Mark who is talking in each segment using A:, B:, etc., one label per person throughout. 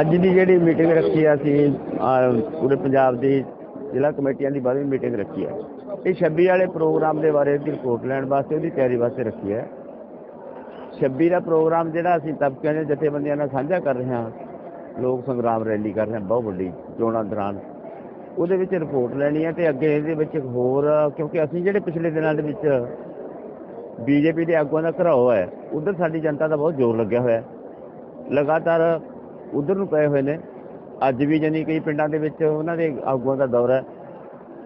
A: ਅੱਜ ਦੀ ਜਿਹੜੀ ਮੀਟਿੰਗ ਰੱਖੀ ਆ ਅਸੀਂ ਪੂਰੇ ਪੰਜਾਬ ਦੀ ਜ਼ਿਲ੍ਹਾ ਕਮੇਟੀਆਂ ਦੀ ਬਾਰਵੀਂ ਮੀਟਿੰਗ ਰੱਖੀ ਹੈ ਇਹ 26 ਵਾਲੇ ਪ੍ਰੋਗਰਾਮ ਦੇ ਬਾਰੇ ਦੀ ਰਿਪੋਰਟ ਲੈਣ ਵਾਸਤੇ, ਉਹਦੀ ਤਿਆਰੀ ਵਾਸਤੇ ਰੱਖੀ ਹੈ 26 ਦਾ ਪ੍ਰੋਗਰਾਮ ਜਿਹੜਾ ਅਸੀਂ ਤਬਕਿਆਂ ਦੇ ਜਥੇਬੰਦੀਆਂ ਨਾਲ ਸਾਂਝਾ ਕਰ ਰਹੇ ਹਾਂ, ਲੋਕ ਸੰਗਰਾਮ ਰੈਲੀ ਕਰ ਰਹੇ ਹਾਂ, ਬਹੁਤ ਵੱਡੀ ਚੋਣਾਂ ਦੌਰਾਨ। ਉਹਦੇ ਵਿੱਚ ਰਿਪੋਰਟ ਲੈਣੀ ਹੈ ਤੇ ਅੱਗੇ ਇਹਦੇ ਵਿੱਚ ਇੱਕ ਹੋਰ, ਕਿਉਂਕਿ ਅਸੀਂ ਜਿਹੜੇ ਪਿਛਲੇ ਦਿਨਾਂ ਦੇ ਵਿੱਚ ਬੀਜੇਪੀ ਦੇ ਆਗੂਆਂ ਦਾ ਘਰਾਓ ਹੈ, ਉਧਰ ਸਾਡੀ ਜਨਤਾ ਦਾ ਬਹੁਤ ਜ਼ੋਰ ਲੱਗਿਆ ਹੋਇਆ। ਹੈ ਲਗਾਤਾਰ ਉਧਰ ਨੂੰ ਪਏ ਹੋਏ ਨੇ। ਅੱਜ ਵੀ ਜਾਨੀ ਕਈ ਪਿੰਡਾਂ ਦੇ ਵਿੱਚ ਉਹਨਾਂ ਦੇ ਆਗੂਆਂ ਦਾ ਦੌਰਾ ਹੈ।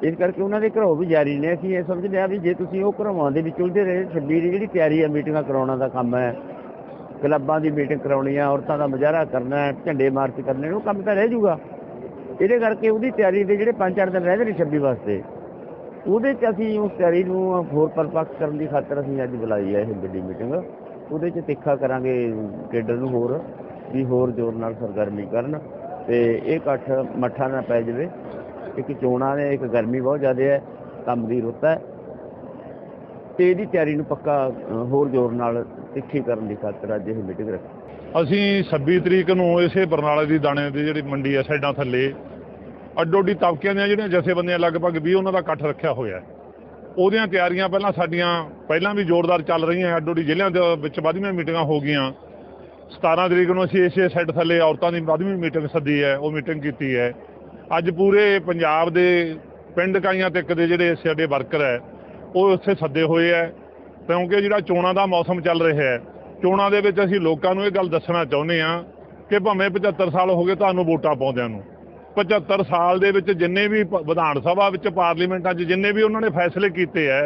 A: ਇਸ ਕਰਕੇ ਉਹਨਾਂ ਦੇ ਘਰੋਂ ਵੀ ਜਾਰੀ ਨੇ। ਅਸੀਂ ਇਹ ਸਮਝ ਲਿਆ ਵੀ ਜੇ ਤੁਸੀਂ ਉਹ ਘਰੋਂ ਦੇ ਵਿੱਚ ਉਲਝੇ ਰਹੇ 26 ਦੀ ਜਿਹੜੀ ਤਿਆਰੀ ਹੈ, ਮੀਟਿੰਗਾਂ ਕਰਾਉਣਾ ਦਾ ਕੰਮ ਹੈ, ਕਲੱਬਾਂ ਦੀ ਮੀਟਿੰਗ ਕਰਾਉਣੀ ਹੈ, ਔਰਤਾਂ ਦਾ ਮੁਜ਼ਾਹਰਾ ਕਰਨਾ ਹੈ, ਝੰਡੇ ਮਾਰਚ ਕਰਨੇ ਉਹ ਕੰਮ ਤਾਂ ਰਹਿ ਜੂਗਾ ਇਹਦੇ ਕਰਕੇ ਉਹਦੀ ਤਿਆਰੀ ਦੇ ਜਿਹੜੇ 5-4 ਦਿਨ ਰਹਿੰਦੇ ਨੇ 26 ਵਾਸਤੇ। ਉਹਦੇ 'ਚ ਅਸੀਂ ਉਸ ਤਿਆਰੀ ਨੂੰ ਹੋਰ ਪਰਪੱਕ ਕਰਨ ਦੀ ਖਾਤਰ ਅਸੀਂ ਅੱਜ ਬੁਲਾਈ ਹੈ ਇਹ ਵੱਡੀ ਮੀਟਿੰਗ। ਉਹਦੇ 'ਚ ਤਿੱਖਾ ਕਰਾਂਗੇ ਕੇਡਰ ਨੂੰ ਹੋਰ, ਵੀ ਹੋਰ ਜ਼ੋਰ ਨਾਲ ਸਰਗਰਮੀ ਕਰਨ ਤੇ ਇਹ ਇਕੱਠ ਮੱਠਾ ਨਾ ਪੈ ਜਾਵੇ। ਇੱਕ ਚੋਣਾਂ ਨੇ, ਇੱਕ ਗਰਮੀ ਬਹੁਤ ਜ਼ਿਆਦਾ ਹੈ, ਕੰਮ ਦੀ ਰੁੱਤ ਹੈ। ਤੇ ਇਹਦੀ ਤਿਆਰੀ ਨੂੰ ਪੱਕਾ ਹੋਰ ਜ਼ੋਰ ਨਾਲ ਤਿੱਖੀ ਕਰਨ ਦੀ ਖਾਤਰ ਅੱਜ ਇਹ ਮੀਟਿੰਗ ਰੱਖੀ।
B: ਅਸੀਂ 26 ਤਰੀਕ ਨੂੰ ਇਸੇ ਬਰਨਾਲੇ ਦੀ ਦਾਣੇ ਦੀ ਜਿਹੜੀ ਮੰਡੀ ਹੈ, ਸਾਈਡਾਂ ਥੱਲੇ ਅੱਡੋ ਅੱਡੀ ਤਬਕਿਆਂ ਦੀਆਂ ਜਿਹੜੀਆਂ ਜਥੇਬੰਦੀਆਂ ਲਗਭਗ 20 ਉਹਨਾਂ ਦਾ ਇਕੱਠ ਰੱਖਿਆ ਹੋਇਆ ਹੈ। ਉਹਦੀਆਂ ਤਿਆਰੀਆਂ ਪਹਿਲਾਂ ਸਾਡੀਆਂ, ਪਹਿਲਾਂ ਵੀ ਜ਼ੋਰਦਾਰ ਚੱਲ ਰਹੀਆਂ ਅੱਡੋ ਅੱਡੀ ਜ਼ਿਲ੍ਹਿਆਂ ਦੇ ਵਿੱਚ ਵੱਧਵੀਆਂ ਮੀਟਿੰਗਾਂ ਹੋ ਗਈਆਂ। 17 ਤਰੀਕ ਨੂੰ ਅਸੀਂ ਇਸੇ ਸੈੱਟ ਥੱਲੇ ਔਰਤਾਂ ਦੀ ਵੱਧਵੀਂ ਮੀਟਿੰਗ ਸੱਦੀ ਹੈ ਉਹ ਮੀਟਿੰਗ ਕੀਤੀ ਹੈ ਅੱਜ ਪੂਰੇ ਪੰਜਾਬ ਦੇ ਪਿੰਡ ਕਾਈਆਂ ਤੱਕ ਦੇ ਜਿਹੜੇ ਸਾਡੇ ਵਰਕਰ ਹੈ ਉਹ ਉੱਥੇ ਸੱਦੇ ਹੋਏ ਹੈ ਕਿਉਂਕਿ ਜਿਹੜਾ ਚੋਣਾਂ ਦਾ ਮੌਸਮ ਚੱਲ ਰਿਹਾ ਹੈ ਚੋਣਾਂ ਦੇ ਵਿੱਚ ਅਸੀਂ ਲੋਕਾਂ ਨੂੰ ਇਹ ਗੱਲ ਦੱਸਣਾ ਚਾਹੁੰਦੇ ਹਾਂ ਕਿ ਭਾਵੇਂ 75 ਸਾਲ ਹੋ ਗਏ ਤੁਹਾਨੂੰ ਵੋਟਾਂ ਪਾਉਂਦਿਆਂ ਨੂੰ 75 ਸਾਲ ਦੇ ਵਿੱਚ ਜਿੰਨੇ ਵੀ ਪ- ਵਿਧਾਨ ਸਭਾ ਵਿੱਚ ਪਾਰਲੀਮੈਂਟਾਂ 'ਚ ਜਿੰਨੇ ਵੀ ਉਹਨਾਂ ਨੇ ਫੈਸਲੇ ਕੀਤੇ ਹੈ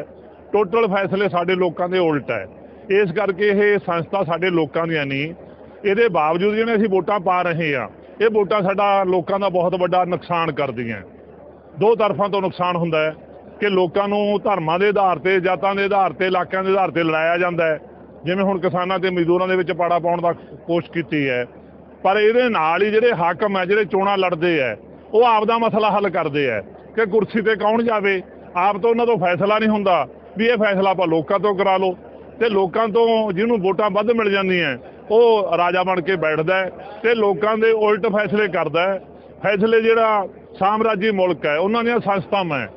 B: ਟੋਟਲ ਫੈਸਲੇ ਸਾਡੇ ਲੋਕਾਂ ਦੇ ਉਲਟ ਹੈ ਇਸ ਕਰਕੇ ਇਹ ਸੰਸਥਾ ਸਾਡੇ ਲੋਕਾਂ ਦੀਆਂ ਨਹੀਂ, ਇਹਦੇ ਬਾਵਜੂਦ ਜਿਹੜੇ ਅਸੀਂ ਵੋਟਾਂ ਪਾ ਰਹੇ ਆ, ਇਹ ਵੋਟਾਂ ਸਾਡਾ ਲੋਕਾਂ ਦਾ ਬਹੁਤ ਵੱਡਾ ਨੁਕਸਾਨ ਕਰਦੀਆਂ ਦੋ ਤਰਫਾਂ ਤੋਂ ਨੁਕਸਾਨ ਹੁੰਦਾ ਹੈ ਕਿ ਲੋਕਾਂ ਨੂੰ ਧਰਮਾਂ ਦੇ ਆਧਾਰ ਤੇ, ਜਾਤਾਂ ਦੇ ਆਧਾਰ ਤੇ, ਇਲਾਕਿਆਂ ਦੇ ਆਧਾਰ ਤੇ ਲੜਾਇਆ ਜਾਂਦਾ ਹੈ ਜਿਵੇਂ ਹੁਣ ਕਿਸਾਨਾਂ ਤੇ ਮਜ਼ਦੂਰਾਂ ਦੇ ਵਿੱਚ ਪਾੜਾ ਪਾਉਣ ਦਾ ਕੋਸ਼ਿਸ਼ ਕੀਤੀ ਹੈ ਪਰ ਇਹਦੇ ਨਾਲ ਹੀ ਜਿਹੜੇ ਹਾਕਮ ਹੈ, ਜਿਹੜੇ ਚੋਣਾਂ ਲੜਦੇ ਹੈ, ਉਹ ਆਪ ਦਾ ਮਸਲਾ ਹੱਲ ਕਰਦੇ ਹੈ ਕਿ ਕੁਰਸੀ ਤੇ ਕੌਣ ਜਾਵੇ। ਆਪ ਤੋਂ ਉਹਨਾਂ ਤੋਂ ਫੈਸਲਾ ਨਹੀਂ ਹੁੰਦਾ ਵੀ ਇਹ ਫੈਸਲਾ ਆਪਾਂ ਲੋਕਾਂ ਤੋਂ ਕਰਾ ਲਓ। ਤੇ ਲੋਕਾਂ ਤੋਂ ਜਿਹਨੂੰ ਵੋਟਾਂ ਵੱਧ ਮਿਲ ਜਾਂਦੀਆਂ, ਉਹ ਰਾਜਾ ਬਣ ਕੇ ਬੈਠਦਾ ਹੈ ਤੇ ਲੋਕਾਂ ਦੇ ਉਲਟ ਫੈਸਲੇ ਕਰਦਾ ਫੈਸਲੇ ਜਿਹੜਾ ਸਾਮਰਾਜੀ ਮੁਲਕ ਹੈ, ਉਹਨਾਂ ਦੀਆਂ ਸੰਸਥਾਵਾਂ ਹੈ।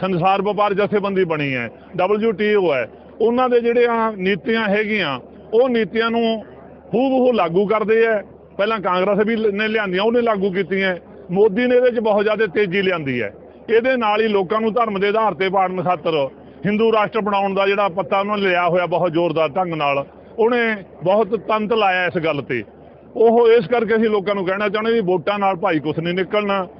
B: ਸੰਸਾਰ ਵਪਾਰ ਜਥੇਬੰਦੀ ਬਣੀ ਹੈ WTO ਹੈ। ਉਹਨਾਂ ਦੇ ਜਿਹੜੀਆਂ ਨੀਤੀਆਂ ਹੈਗੀਆਂ, ਉਹ ਨੀਤੀਆਂ ਨੂੰ ਹੂਬਹੂ ਲਾਗੂ ਕਰਦੇ ਹੈ ਪਹਿਲਾਂ ਕਾਂਗਰਸ ਵੀ ਨੇ ਲਿਆਂਦੀਆਂ, ਉਹਨੇ ਲਾਗੂ ਕੀਤੀਆਂ ਮੋਦੀ ਨੇ ਇਹਦੇ 'ਚ ਬਹੁਤ ਜ਼ਿਆਦਾ ਤੇਜ਼ੀ ਲਿਆਂਦੀ ਹੈ ਇਹਦੇ ਨਾਲ ਹੀ ਲੋਕਾਂ ਨੂੰ ਧਰਮ ਦੇ ਆਧਾਰ ਤੇ ਪਾੜਨ ਖਾਤਰ ਹਿੰਦੂ ਰਾਸ਼ਟਰ ਬਣਾਉਣ ਦਾ ਜਿਹੜਾ ਪੱਤਾ ਉਹਨਾਂ ਨੇ ਲਿਆ ਹੋਇਆ ਬਹੁਤ ਜ਼ੋਰਦਾਰ ਢੰਗ ਨਾਲ, ਉਹਨੇ ਬਹੁਤ ਤੰਤ ਲਾਇਆ ਇਸ ਗੱਲ ਤੇ। ਉਹ ਇਸ ਕਰਕੇ ਅਸੀਂ ਲੋਕਾਂ ਨੂੰ ਕਹਿਣਾ ਚਾਹੁੰਦੇ ਵੀ ਵੋਟਾਂ ਨਾਲ ਭਾਈ ਕੁਛ ਨਹੀਂ ਨਿਕਲਣਾ।